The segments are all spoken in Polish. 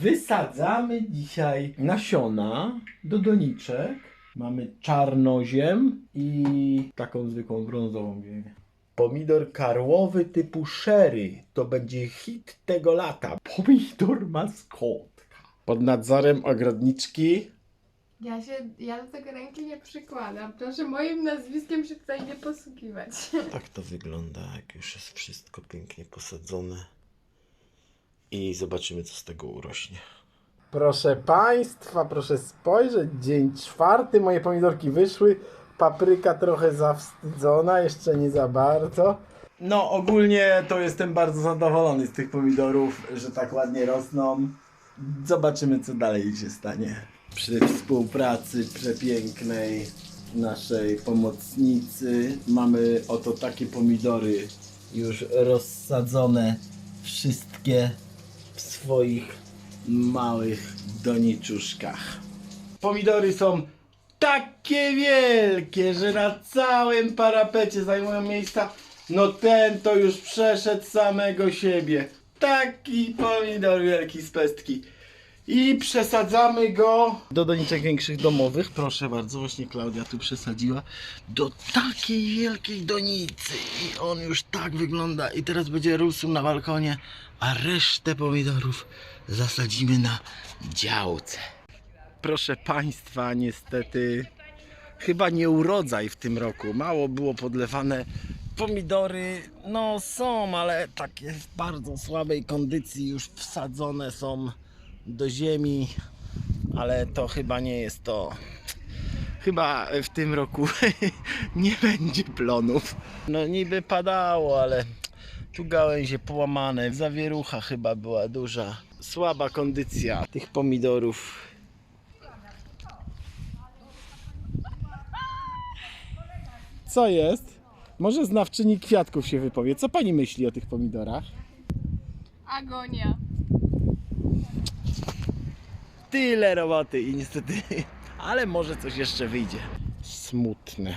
Wysadzamy dzisiaj nasiona do doniczek. Mamy czarnoziem i taką zwykłą brązową ziemię. Pomidor karłowy typu sherry to będzie hit tego lata. Pomidor maskotka. Pod nadzorem ogrodniczki Ja się, ja do tego ręki nie przykładam. Proszę moim nazwiskiem się tutaj nie posługiwać. Tak to wygląda, jak już jest wszystko pięknie posadzone. I zobaczymy, co z tego urośnie. Proszę Państwa, proszę spojrzeć. Dzień czwarty, moje pomidorki wyszły. Papryka trochę zawstydzona, jeszcze nie za bardzo. No, ogólnie to jestem bardzo zadowolony z tych pomidorów, że tak ładnie rosną. Zobaczymy, co dalej się stanie. Przy współpracy przepięknej naszej pomocnicy mamy oto takie pomidory już rozsadzone wszystkie swoich małych doniczuszkach. Pomidory są takie wielkie, że na całym parapecie zajmują miejsca. No ten to już przeszedł samego siebie. Taki pomidor wielki z pestki. I przesadzamy go do doniczek większych domowych. Proszę bardzo, właśnie Klaudia tu przesadziła do takiej wielkiej donicy. I on już tak wygląda. I teraz będzie rósł na balkonie, a resztę pomidorów zasadzimy na działce. Proszę Państwa, niestety chyba nie urodzaj w tym roku. Mało było podlewane. Pomidory, no są, ale takie w bardzo słabej kondycji już wsadzone są do ziemi, ale to chyba nie jest to. Chyba w tym roku nie będzie plonów. No niby padało, ale tu gałęzie połamane, zawierucha chyba była duża. Słaba kondycja tych pomidorów. Co jest? Może znawczyni kwiatków się wypowie. Co pani myśli o tych pomidorach? Agonia. Tyle roboty i niestety, ale może coś jeszcze wyjdzie. Smutne.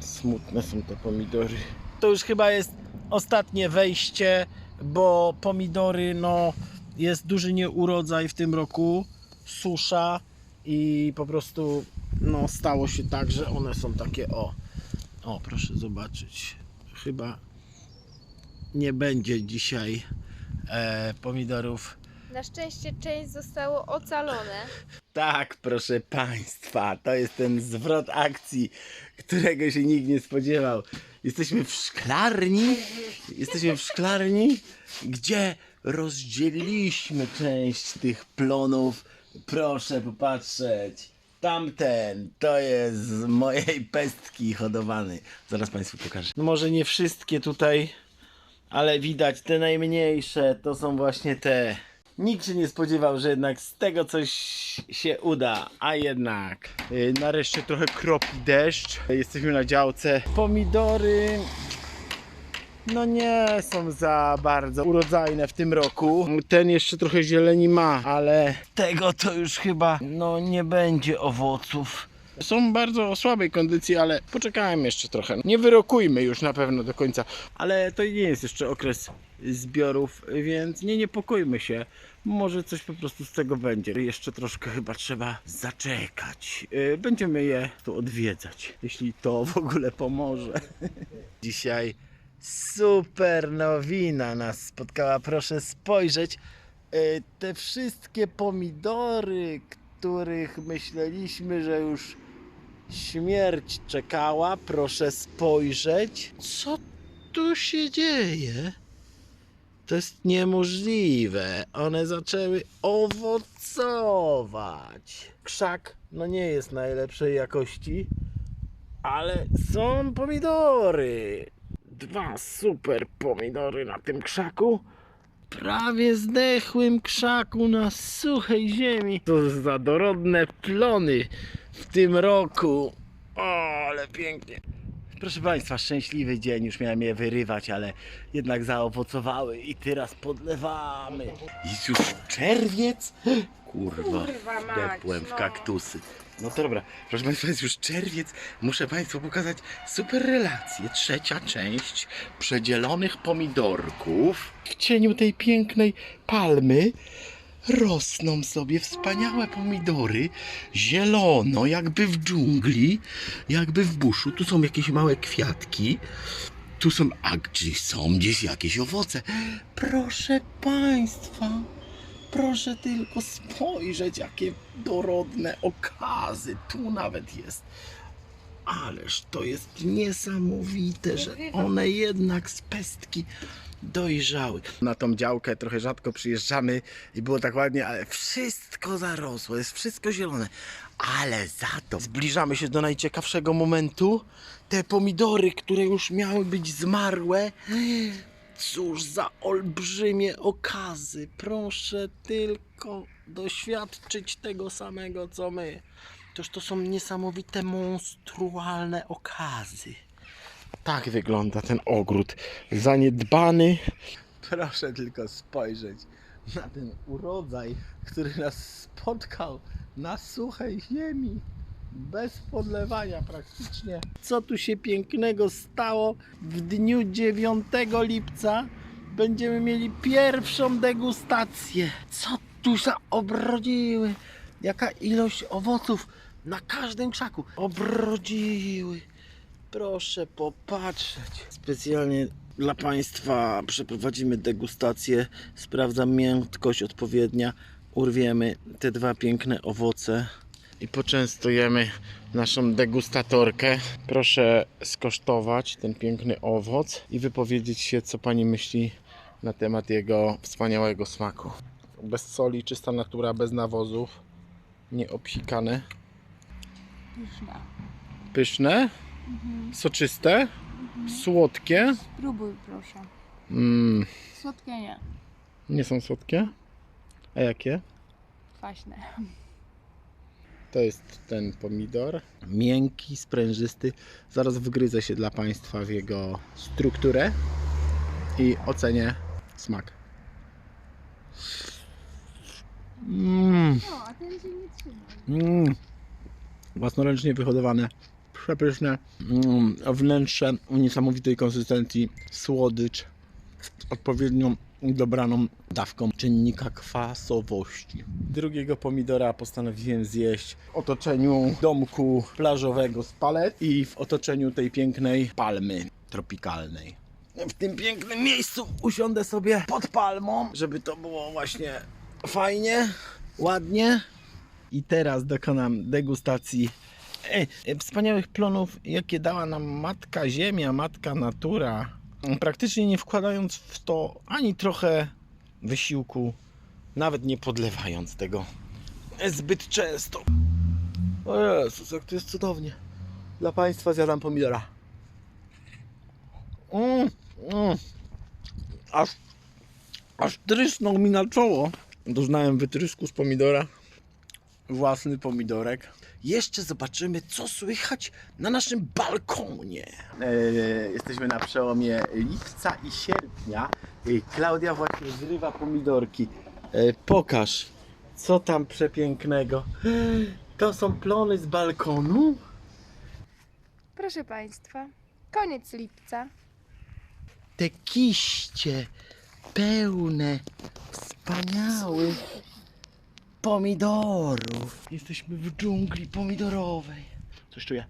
Smutne są te pomidory. To już chyba jest ostatnie wejście, bo pomidory, no, jest duży nieurodzaj w tym roku, susza i po prostu, no, stało się tak, że one są takie, o, o, proszę zobaczyć, chyba nie będzie dzisiaj e, pomidorów Na szczęście część zostało ocalone. Tak, proszę Państwa, to jest ten zwrot akcji, którego się nikt nie spodziewał. Jesteśmy w szklarni, jesteśmy w szklarni, gdzie rozdzieliliśmy część tych plonów. Proszę popatrzeć. Tamten to jest z mojej pestki hodowany. Zaraz Państwu pokażę. No może nie wszystkie tutaj, ale widać te najmniejsze to są właśnie te. Nikt się nie spodziewał, że jednak z tego coś się uda, a jednak. Yy, nareszcie trochę kropi deszcz. Jesteśmy na działce. Pomidory. No nie są za bardzo urodzajne w tym roku. Ten jeszcze trochę zieleni ma, ale tego to już chyba no nie będzie owoców. Są bardzo o słabej kondycji, ale poczekałem jeszcze trochę. Nie wyrokujmy już na pewno do końca. Ale to nie jest jeszcze okres zbiorów, więc nie niepokójmy się. Może coś po prostu z tego będzie. Jeszcze troszkę chyba trzeba zaczekać. Yy, Będziemy je tu odwiedzać, jeśli to w ogóle pomoże. Dzisiaj super nowina nas spotkała. Proszę spojrzeć. Yy, Te wszystkie pomidory, których myśleliśmy, że już śmierć czekała, proszę spojrzeć. Co tu się dzieje? To jest niemożliwe. One zaczęły owocować. Krzak no nie jest najlepszej jakości, ale są pomidory. Dwa super pomidory na tym krzaku. Prawie zdechłym krzaku na suchej ziemi. To za dorodne plony w tym roku. O, ale pięknie. Proszę Państwa, szczęśliwy dzień, już miałem je wyrywać, ale jednak zaowocowały i teraz podlewamy. Jest już czerwiec? Kurwa, Kurwa wdepłem w no. kaktusy. No to dobra, proszę Państwa, jest już czerwiec. Muszę Państwu pokazać super relację. Trzecia część przedzielonych pomidorków. W cieniu tej pięknej palmy rosną sobie wspaniałe pomidory. Zielono, jakby w dżungli, jakby w buszu. Tu są jakieś małe kwiatki. Tu są, a gdzie są gdzieś jakieś owoce? Proszę Państwa, proszę tylko spojrzeć, jakie dorodne okazy. Tu nawet jest. Ależ to jest niesamowite, że one jednak z pestki dojrzały. Na tą działkę trochę rzadko przyjeżdżamy i było tak ładnie, ale wszystko zarosło, jest wszystko zielone. Ale za to zbliżamy się do najciekawszego momentu. Te pomidory, które już miały być zmarłe. Cóż za olbrzymie okazy. Proszę tylko doświadczyć tego samego co my. Toż to są niesamowite, monstrualne okazy. Tak wygląda ten ogród. Zaniedbany. Proszę tylko spojrzeć na ten urodzaj, który nas spotkał na suchej ziemi. Bez podlewania praktycznie. Co tu się pięknego stało? W dniu 9 lipca będziemy mieli pierwszą degustację. Co tu za obrodziły? Jaka ilość owoców na każdym krzaku. Obrodziły. Proszę popatrzeć. Specjalnie dla Państwa przeprowadzimy degustację. Sprawdzam miękkość odpowiednia. Urwiemy te dwa piękne owoce i poczęstujemy naszą degustatorkę. Proszę skosztować ten piękny owoc i wypowiedzieć się, co Pani myśli na temat jego wspaniałego smaku. Bez soli, czysta natura, bez nawozów, nieobsikane. Pyszna. Pyszne, soczyste, słodkie. Spróbuj proszę. Mm, Słodkie nie. nie są słodkie. A jakie? Kwaśne. To jest ten pomidor. Miękki, sprężysty. Zaraz wgryzę się dla Państwa w jego strukturę i ocenię smak. Mmm, O, a ten się nie trzyma. mm. Własnoręcznie wyhodowane. Przepyszne. Mm, wnętrze niesamowitej konsystencji. Słodycz. z Odpowiednią dobraną dawką czynnika kwasowości. Drugiego pomidora postanowiłem zjeść w otoczeniu domku plażowego z palet i w otoczeniu tej pięknej palmy tropikalnej. W tym pięknym miejscu usiądę sobie pod palmą, żeby to było właśnie fajnie, ładnie. I teraz dokonam degustacji e, e, wspaniałych plonów, jakie dała nam Matka Ziemia, Matka Natura. Praktycznie nie wkładając w to ani trochę wysiłku, nawet nie podlewając tego zbyt często. O Jezus, jak to jest cudownie. Dla Państwa zjadam pomidora. Mm, mm. Aż, aż trysnął mi na czoło. Doznałem wytrysku z pomidora. Własny pomidorek. Jeszcze zobaczymy, co słychać na naszym balkonie. E, jesteśmy na przełomie lipca i sierpnia. E, Klaudia właśnie zrywa pomidorki. E, pokaż, co tam przepięknego. E, To są plony z balkonu. Proszę Państwa, koniec lipca. te kiście pełne wspaniałych pomidorów. Jesteśmy w dżungli pomidorowej. Coś czuję.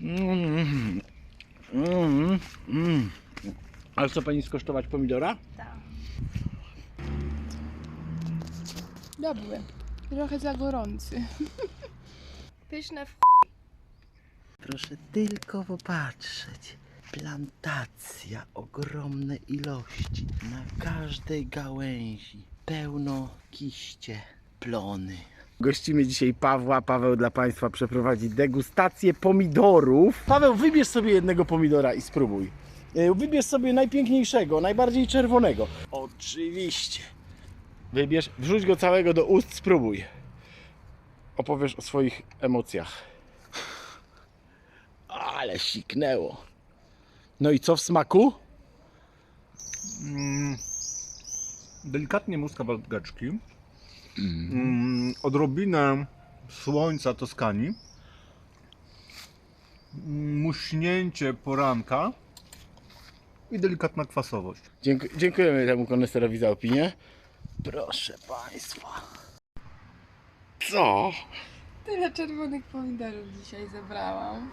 Mm, mm, mm. Ale co pani skosztować pomidora? Tak. Dobry. Trochę za gorący. Pyszne w Proszę tylko popatrzeć. Plantacja, ogromne ilości. Na każdej gałęzi pełno kiście, plony. Gościmy dzisiaj Pawła. Paweł dla Państwa przeprowadzi degustację pomidorów. Paweł, wybierz sobie jednego pomidora i spróbuj. E, Wybierz sobie najpiękniejszego, najbardziej czerwonego. Oczywiście. Wybierz, wrzuć go całego do ust, spróbuj. Opowiesz o swoich emocjach. Ale siknęło. No i co w smaku? Mm, delikatnie muska warteczki. Mm, odrobinę słońca Toskanii. Muśnięcie poranka. I delikatna kwasowość. Dziękuję, dziękujemy temu koneserowi za opinię. Proszę Państwa. Co? Tyle czerwonych pomidorów dzisiaj zebrałam.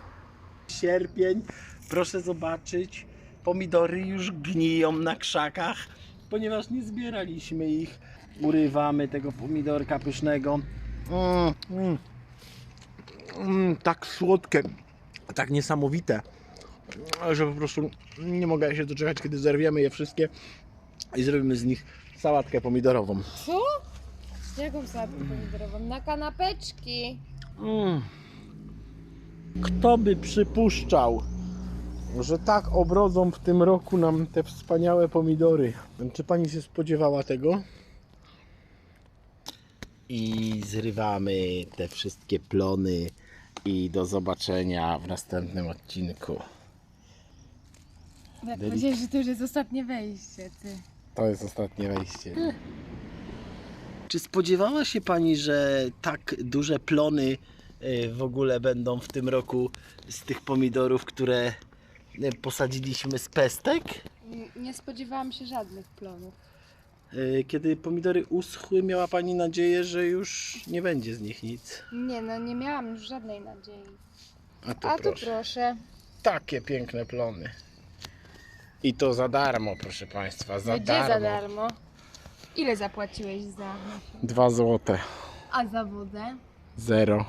Sierpień, proszę zobaczyć, pomidory już gniją na krzakach, ponieważ nie zbieraliśmy ich. Urywamy tego pomidorka pysznego. Mm, mm. Mm, tak słodkie, tak niesamowite, że po prostu nie mogę się doczekać, kiedy zerwiemy je wszystkie i zrobimy z nich sałatkę pomidorową. Co? Jaką sałatkę pomidorową? Na kanapeczki. Mm. Kto by przypuszczał, że tak obrodzą w tym roku nam te wspaniałe pomidory? Czy pani się spodziewała tego? I zrywamy te wszystkie plony i do zobaczenia w następnym odcinku. Jak Delik- powiedziałeś, że to już jest ostatnie wejście, ty. To jest ostatnie wejście. Czy spodziewała się pani, że tak duże plony y, w ogóle będą w tym roku z tych pomidorów, które posadziliśmy z pestek? Nie spodziewałam się żadnych plonów. Y, Kiedy pomidory uschły, miała pani nadzieję, że już nie będzie z nich nic. Nie, no nie miałam już żadnej nadziei. A tu A tu proszę. proszę. Takie piękne plony. I to za darmo, proszę państwa, za Gdzie darmo. za darmo? Ile zapłaciłeś za... Dwa złote. A za wodę? Zero.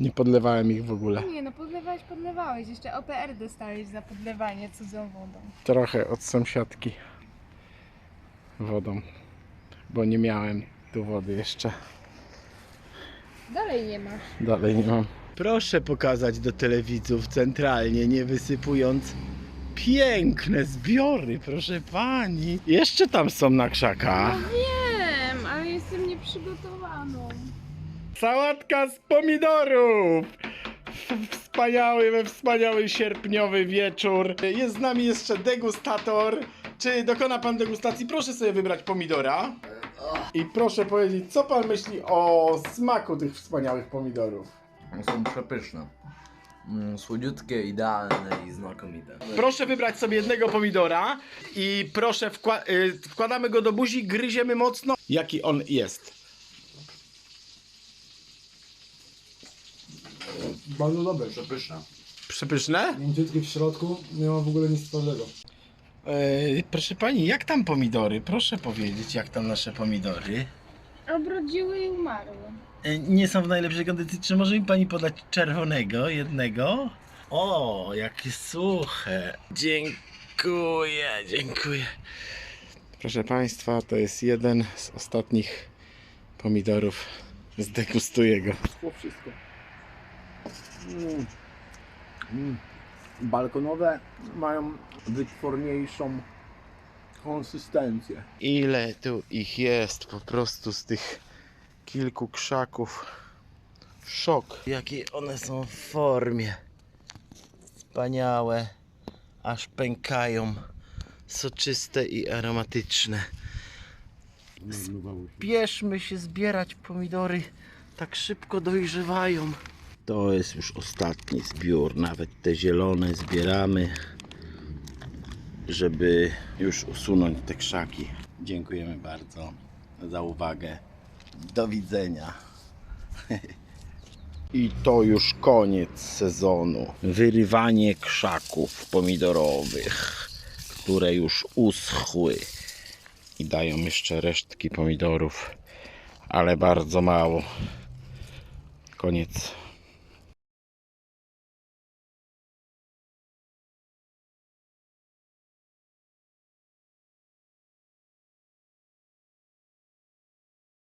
Nie podlewałem ich w ogóle. Nie no, podlewałeś, podlewałeś. Jeszcze OPR dostałeś za podlewanie cudzą wodą. trochę od sąsiadki wodą, bo nie miałem tu wody jeszcze. Dalej nie masz. Dalej nie mam. Proszę pokazać do telewidzów centralnie, nie wysypując piękne zbiory, proszę pani. Jeszcze tam są na krzakach. Wiem, ale jestem nieprzygotowaną. Sałatka z pomidorów! Wspaniały, we wspaniały sierpniowy wieczór. Jest z nami jeszcze degustator. Czy dokona pan degustacji? Proszę sobie wybrać pomidora. I proszę powiedzieć, co pan myśli o smaku tych wspaniałych pomidorów? Są przepyszne. Mm, Słodziutkie, idealne i znakomite. Proszę wybrać sobie jednego pomidora i proszę wkła- y, wkładamy go do buzi, gryziemy mocno. Jaki on jest? Bardzo dobre. Przepyszne. Przepyszne? Mięciutki w środku, nie ma w ogóle nic twardego. E, proszę pani, jak tam pomidory? Proszę powiedzieć, jak tam nasze pomidory? Obrodziły i umarły. E, Nie są w najlepszej kondycji. Czy może mi pani podać czerwonego, jednego? O, jakie suche. Dziękuję, dziękuję. Proszę państwa, to jest jeden z ostatnich pomidorów. Zdegustuję go. Wszystko. Mm. Mm. Balkonowe mają wytworniejszą konsystencję. Ile tu ich jest po prostu z tych kilku krzaków. Szok. Jakie one są w formie. Wspaniałe. Aż pękają. Soczyste i aromatyczne. Spieszmy się zbierać pomidory. Tak szybko dojrzewają. To jest już ostatni zbiór. Nawet te zielone zbieramy żeby już usunąć te krzaki. Dziękujemy bardzo za uwagę. Do widzenia. I to już koniec sezonu. Wyrywanie krzaków pomidorowych, które już uschły i dają jeszcze resztki pomidorów, ale bardzo mało. Koniec